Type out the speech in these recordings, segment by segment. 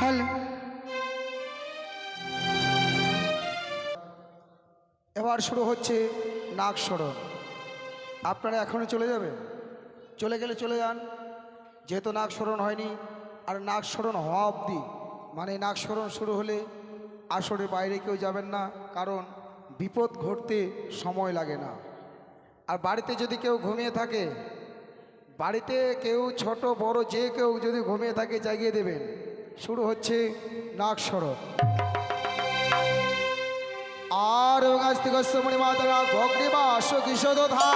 Hello. এবার শুরু হচ্ছে নাক সরণ আপনারা এখনই চলে যাবেন। চলে গেলে চলে যান। যেহেতু নাক সরণ হয়নি, আর নাক সরণ হওয়া অবধি মানে নাক সরণ শুরু হলে আসরে বাইরে কেউ যাবেন না। কারণ বিপদ ঘটতে সময় লাগে না। আর বাড়িতে যদি কেউ ঘুমিয়ে থাকে, বাড়িতে কেউ ছোট, বড় যে কেউ যদি ঘুমিয়ে থাকে, জাগিয়ে দেবেন। শুরু হচ্ছে নাক সড়ক আর গাস্তিগস্যমণি মাতারা ভগ্নিবাস কিশোর ধা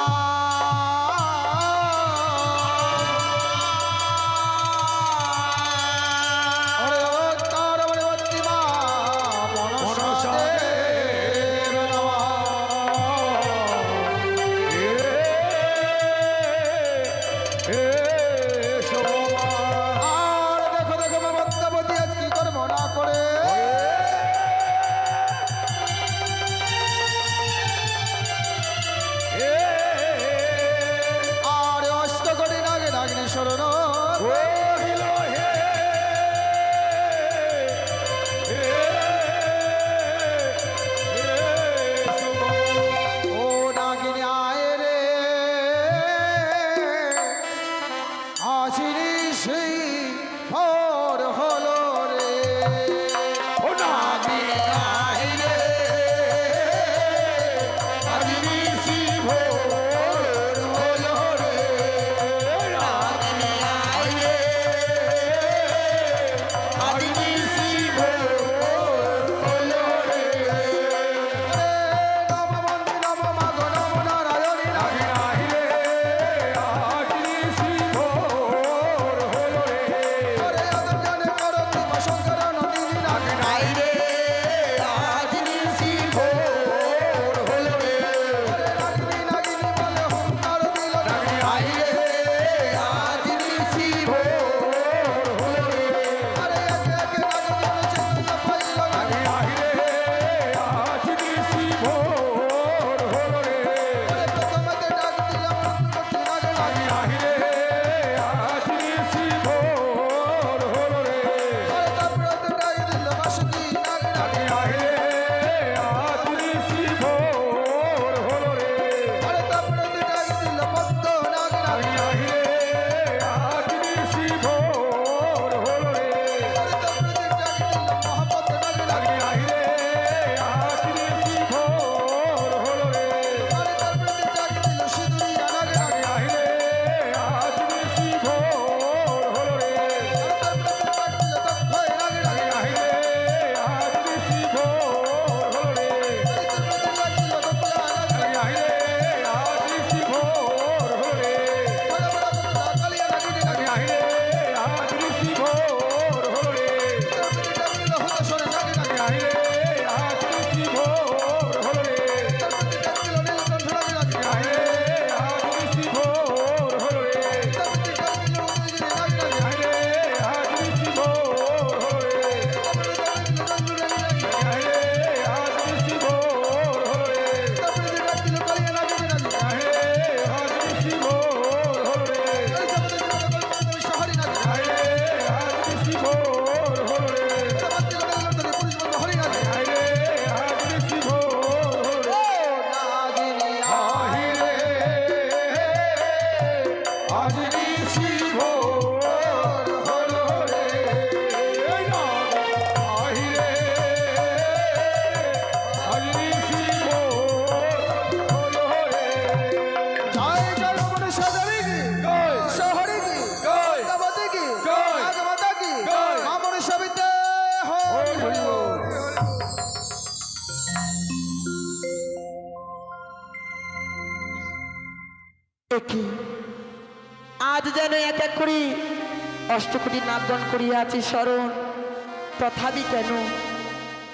করিয়াছি স্মরণ। তথাপি কেন?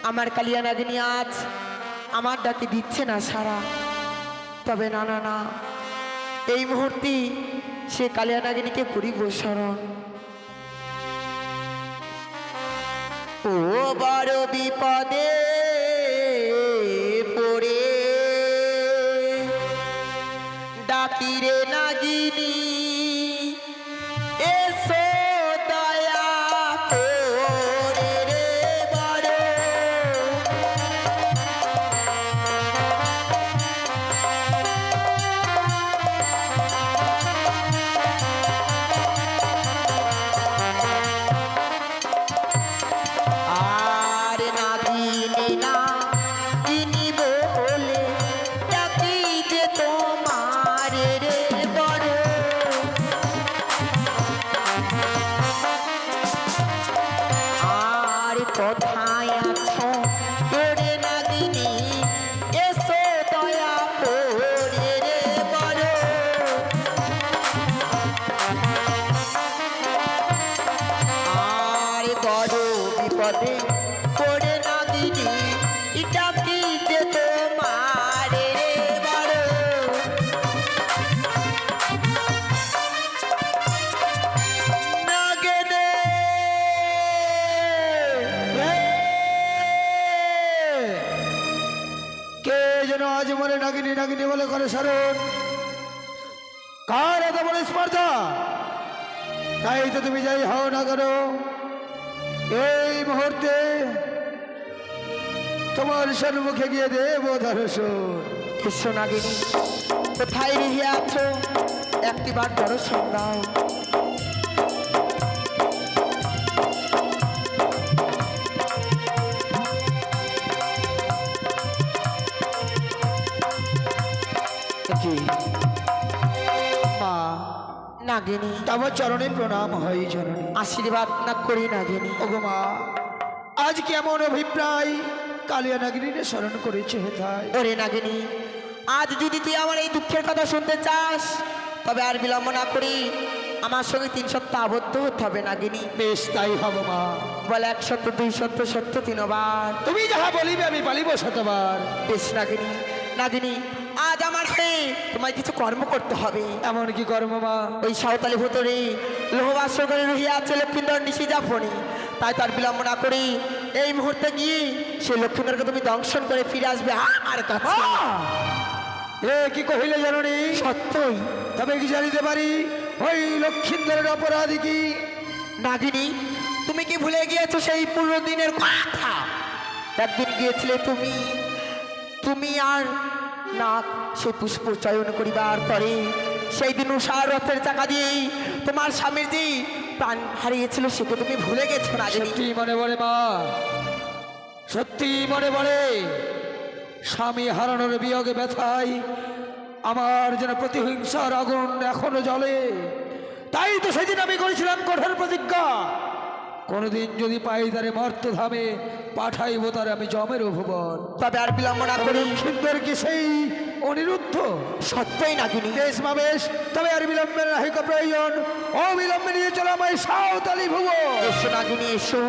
আমার কালিয়ানাগিনী আজ আমার ডাকে দিচ্ছে না সারা। তবে না না না, এই মুহূর্তে সে কালিয়ানাগিনীকে করিব স্মরণ। ও বড় বিপদে আর কার এত বড় স্পর্ধা? তাই তো তুমি যাই হও না কেন? এই মুহূর্তে তোমার সন্মুখে গিয়ে দেব ধরস কৃষ্ণ নাগিনী, কোথায় রেহে আছো? একটিবার ধরস দাও। নাগিনী। তব চরণে প্রণাম হয় জননী। আশীর্বাদ না করি নাগিনী। ওগো মা আজ কেমন অভিপ্রায়? কালিয়া নাগিনীরে স্মরণ করেছে হেথায়। ওরে নাগিনী আজ যদি তুই আমার এই দুঃখের কথা শুনতে চাস তবে আর বিলম্ব না করি। আমার সঙ্গে তিন সপ্তাহ আবদ্ধ হতে হবে নাগিনী। বেশ তাই হব মা। বলে এক সত্য দুই সত্য সত্য তিনবার। তুমি যাহা বলিবে আমি পালিব শতবার। বেশ নাগিনী। নাগিনী আজ আমার হয়ে তোমায় কিছু কর্ম করতে হবে। এমন কি কর্ম মা? ওই সাঁওতালি ভুতরে লোহবাস করে রহিয়া আছে লক্ষ্মীন্দর নিশি যাপনি তাই তার বিলম্ব না করি এই মুহূর্তে গিয়ে সেই লক্ষ্মীন্দরকে তুমি দংশন করে ফিরে আসবে আমার কাছে। এ কি কহিলে জাননি? সত্যই। তবে কি জানিতে পারি? ওই লক্ষিন্দরের অপরাধী কি? নাগিনী তুমি কি ভুলে গিয়েছো সেই পুরো দিনের কথা? একদিন গিয়েছিলে তুমি তুমি আর নাক সে পুষ্প চয়ন করিবার পরে সেই দিন উষার রথের চাকা দিয়ে তোমার স্বামীর যে প্রাণ হারিয়েছিল সেকে তুমি ভুলে গেছো না সত্যি মনে পড়ে, মা। সত্যি মনে পড়ে। স্বামী হারানোর বিয়োগে ব্যথায় আমার যেন প্রতিহিংসার আগুন এখনও জ্বলে। তাই তো সেদিন আমি করেছিলাম কঠোর প্রতিজ্ঞা। কোনোদিন যদি পাই তারে মর্তধামে পাঠাইব তার আমি জমের ভুবন তবে আর বিলম্ব না করুন। সুন্দর কি সেই অনিরুদ্ধ? সত্যই নাগিনী বেশ মা বেশ তবে আর বিলম্বের নাহিক প্রয়োজন। অবিলম্বে নিয়ে চলো আমায় সাঁওতালি ভুবন। এসো নাগিনী এসো।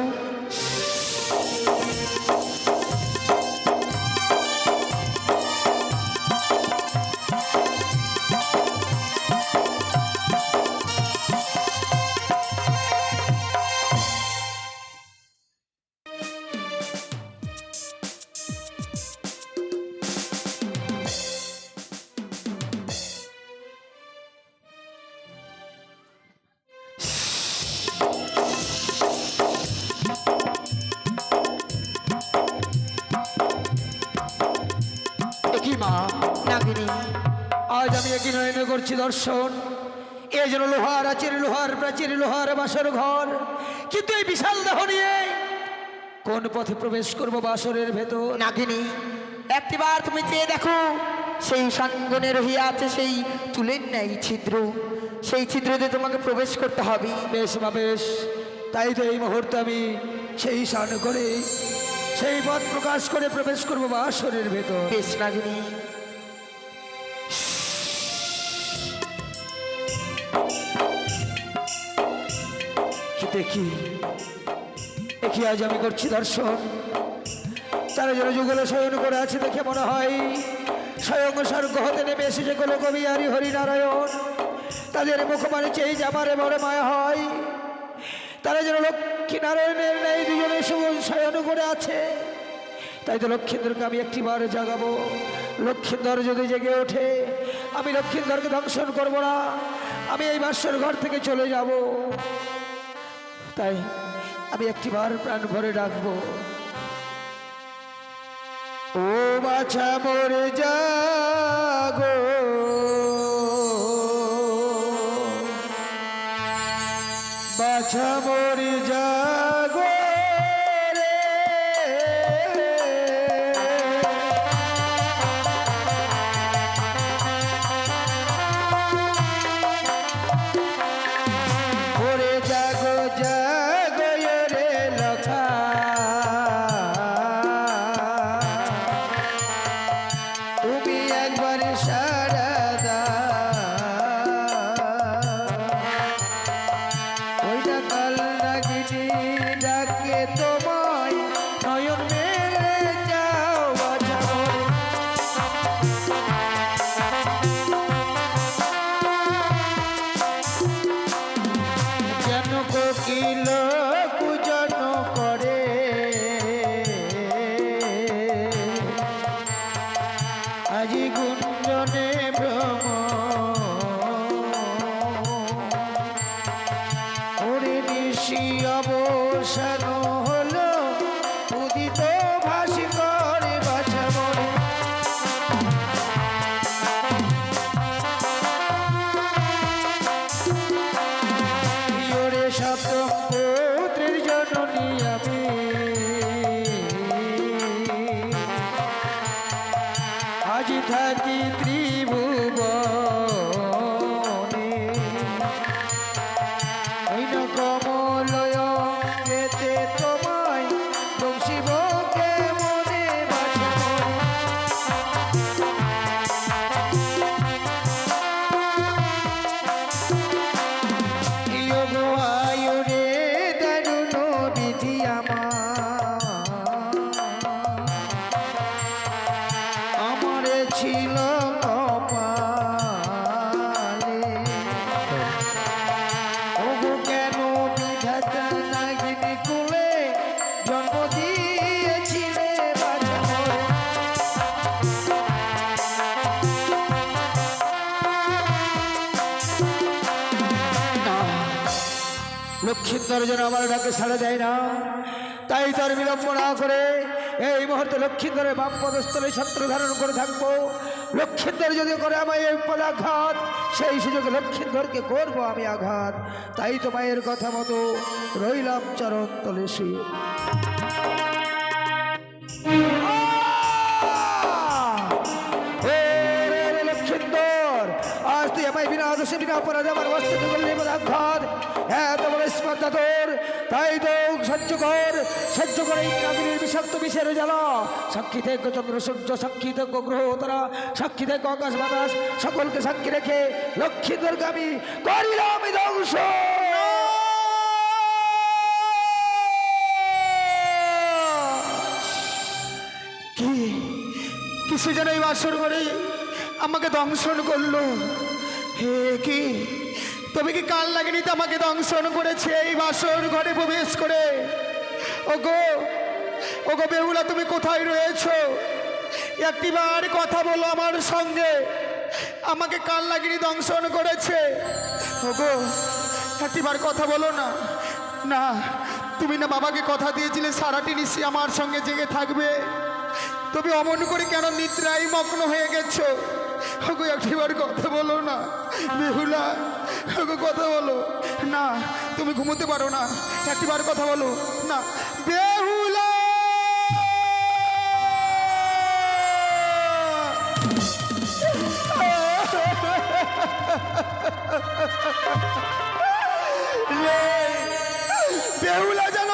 করছি দর্শন। এ যেন লোহার আচির লোহার প্রাচীর লোহার বাসর ঘর। কিন্তু এই বিশাল দেহ নিয়ে কোন পথে প্রবেশ করব বাসরের ভেতর? নাগিনী একটিবার তুমি চেয়ে দেখো সেই সঙ্গনে রহিয়া আছে সেই চুলের ন্যায় ছিদ্র। সেই ছিদ্র দিয়ে তোমাকে প্রবেশ করতে হবে। বেশ বা বেশ। তাই তো এই মুহূর্তে আমি সেই স্নান করে সেই পথ প্রকাশ করে প্রবেশ করব বাসরের ভেতর। বেশ নাগিনী দেখি। দেখি আজ আমি করছি দর্শন। তারা যেন যুগলে শয়ন করে আছে দেখে মনে হয়। স্বয়ং স্বর্গ হতে নেমে এসেছে কোনো কবি আরি হরিনারায়ণ। তাদের মুখমানে চেয়ে যাবারে বড় মায়া হয়। তারা যেন লক্ষ্মী নারায়ণের নেই দুজনে শয়ন করে আছে। তাই তো লক্ষ্মীন্দ্রকে আমি একটিবার জাগাবো। লক্ষ্মীধর যদি জেগে ওঠে, আমি লক্ষ্মীধরকে দংশন করব না। আমি এই বাসর ঘর থেকে চলে যাব। তাই আমি একটিবার প্রাণ ভরে রাখব ও বাছা মরে যাগো। বাছা মরে যাগো লক্ষ্মীন্দর যেন আমার ডাকে সাড়া দেয় না। তাই তার বিলম্ব না করে এই মুহূর্তে লক্ষ্মীন্দরের বাম পদস্থলে ছত্র ধারণ করে থাকব। লক্ষ্মীন্দর যদি করে আমায় এই পদাঘাত সেই সুযোগে লক্ষ্মীন্দরকে করব আমি আঘাত। তাই তো মায়ের কথা মতো রইলাম চরণ তলে লক্ষ্মীন্দর আজ তুই আমায় বিনা আদর্শে বিনা অপরাধে আমার বস্ত্র করলি আঘাত। হ্যাঁ তোমার তোর। তাই তো কর করে বিষাক্ত সাক্ষী সূর্য, সাক্ষী সাক্ষী আকাশ, বাতাস, সকলকে সাক্ষী রেখে লক্ষ্মীন্দরকে আমি করিলাম ধ্বংস। কি? কিছু যেন এই আমাকে দংশন করল? হে কি? তবে কি কাল লাগেনি আমাকে দংশন করেছে? এই বাসর ঘরে প্রবেশ করে। ও ওগো ওগো বেহুলা, তুমি কোথায় রয়েছো? একটিবার কথা বলো আমার সঙ্গে। আমাকে কাল লাগিনি দংশন করেছে। ওগো, একটিবার কথা বলো না। না, তুমি না বাবাকে কথা দিয়েছিলে, সারাটি নিশি আমার সঙ্গে জেগে থাকবে। তুমি অমন করে কেন নিদ্রায় মগ্ন হয়ে গেছো? ওগো, একটিবার কথা বলো না। বেহুলা ওগো কথা বলো। না, তুমি ঘুমোতে পারো না। একটিবার কথা বলো। না, বেহুলা। বেহুলা যেন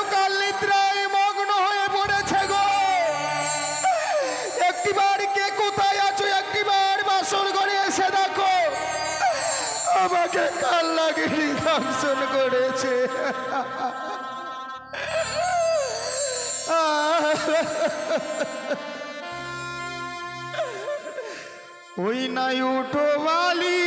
আমাকে কাল লাগেনি দর্শন করেছে? ওই নাই উঠো বালি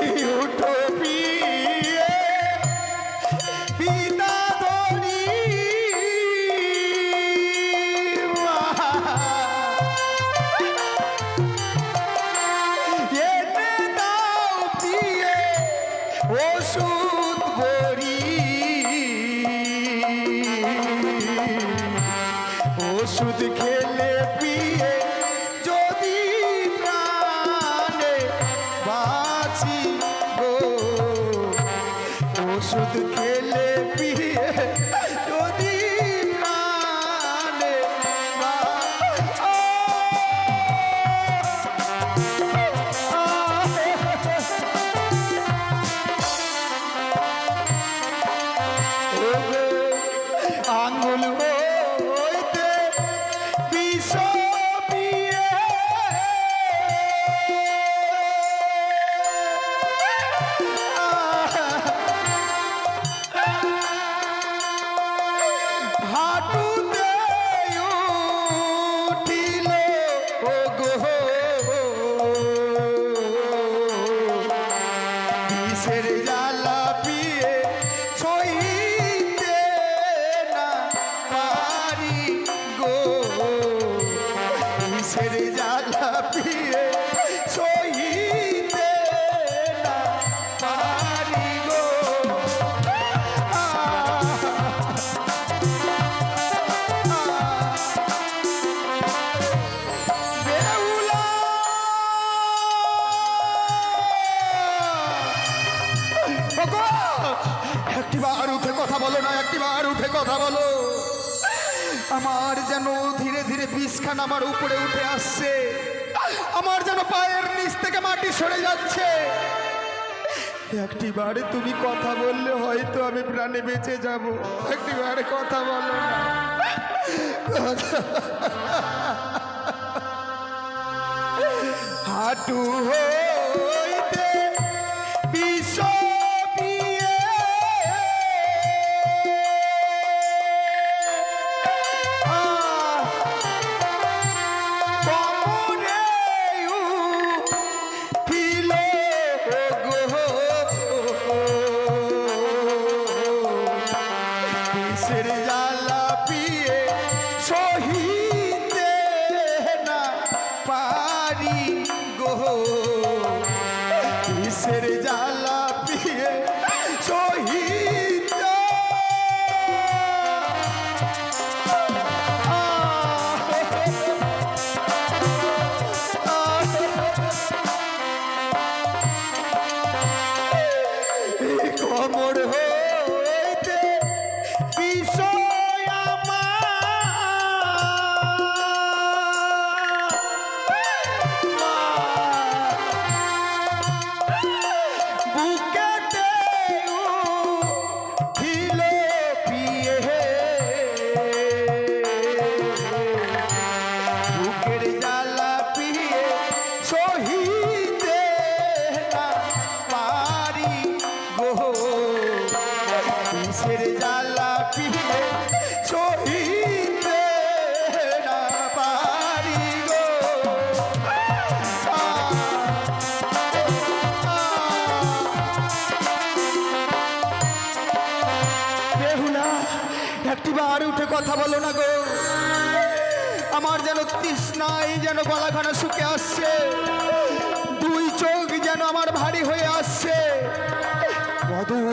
উঠো কথা বলো। আমার যেন ধীরে ধীরে বিষখান আমার উপরে উঠে আসছে। আমার যেন পায়ের নিচ থেকে মাটি সরে যাচ্ছে। একটিবার তুমি কথা বললে হয়তো আমি প্রাণে বেঁচে যাব। একটিবার কথা বলো হাঁটু হইতে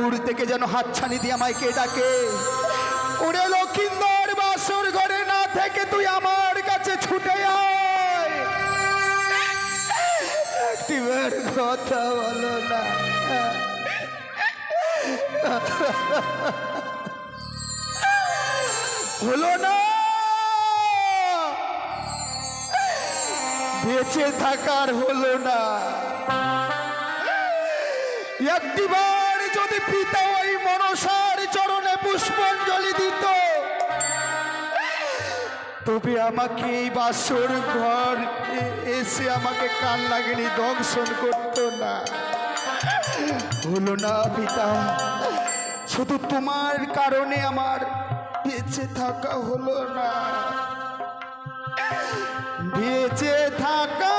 দূর থেকে যেন হাতছানি দিয়ে আমায় কে ডাকে? ওরে লক্ষিন্দর, বাসর ঘরে না থেকে তুই আমার কাছে ছুটে আয়। কথা বলো না। হলো না। বেঁচে থাকার হলো না। একটিবার যদি পিতা ওই মনসার চরণে পুষ্পাঞ্জলি দিত, তবে আমাকে এই বাসর ঘর এসে আমাকে কান লাগেনি, দংশন না। হলো না পিতা, শুধু তোমার কারণে আমার বেঁচে থাকা হলো না। বেঁচে থাকা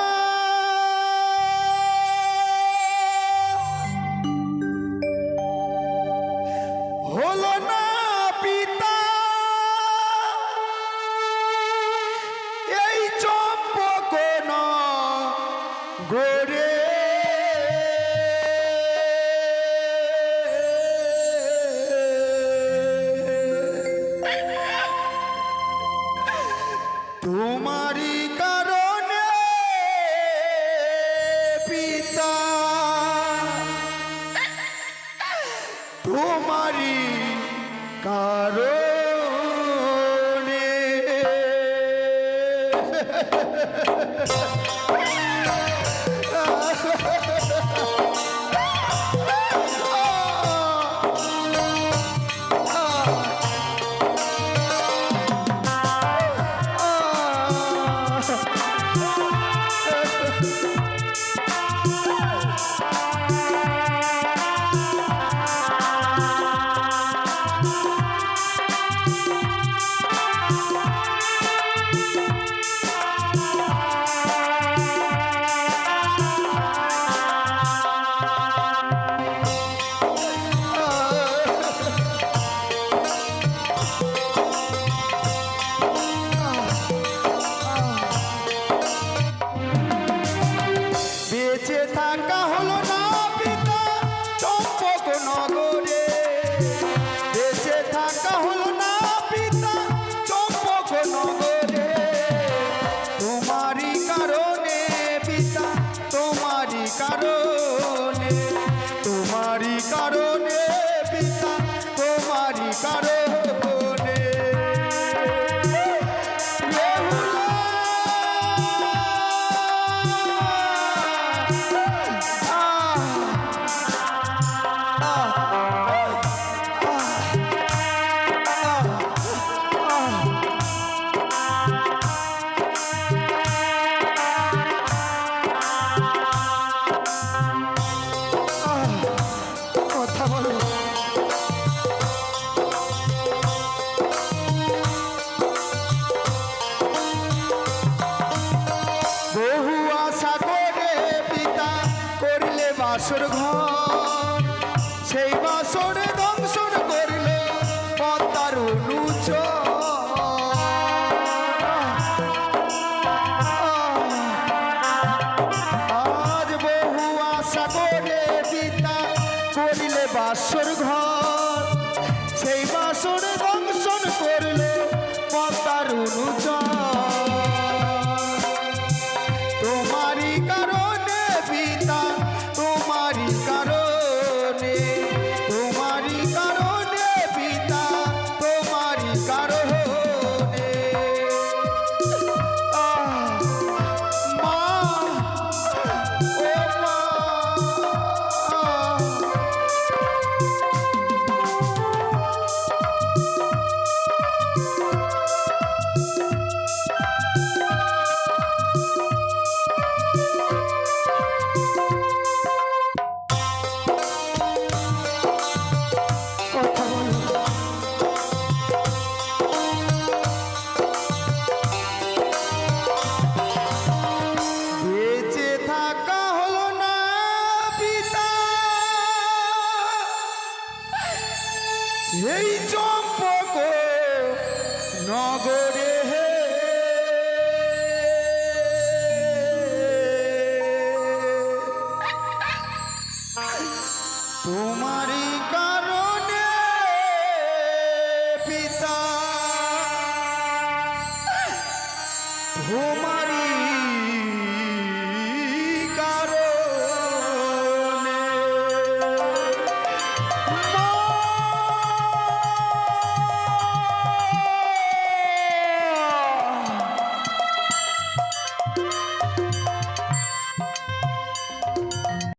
তোমারি কারণ